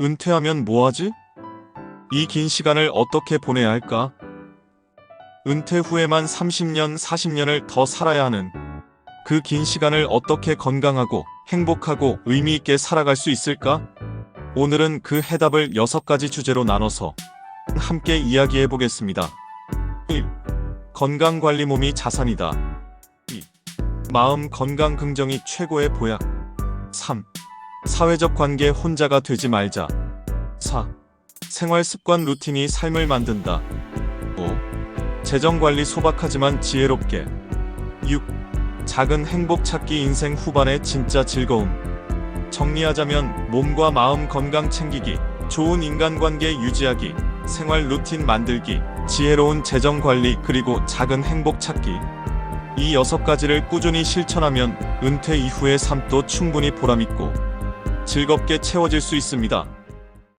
은퇴하면 뭐하지? 이 긴 시간을 어떻게 보내야 할까? 은퇴 후에만 30년, 40년을 더 살아야 하는 그 긴 시간을 어떻게 건강하고 행복하고 의미 있게 살아갈 수 있을까? 오늘은 그 해답을 6가지 주제로 나눠서 함께 이야기해 보겠습니다. 1. 건강 관리 몸이 자산이다. 2. 마음 건강 긍정이 최고의 보약. 3. 사회적 관계 혼자가 되지 말자. 4. 생활 습관 루틴이 삶을 만든다. 5. 재정 관리 소박하지만 지혜롭게. 6. 작은 행복 찾기 인생 후반의 진짜 즐거움. 정리하자면 몸과 마음 건강 챙기기, 좋은 인간관계 유지하기, 생활 루틴 만들기, 지혜로운 재정 관리 그리고 작은 행복 찾기. 이 여섯 가지를 꾸준히 실천하면 은퇴 이후의 삶도 충분히 보람있고 즐겁게 채워질 수 있습니다.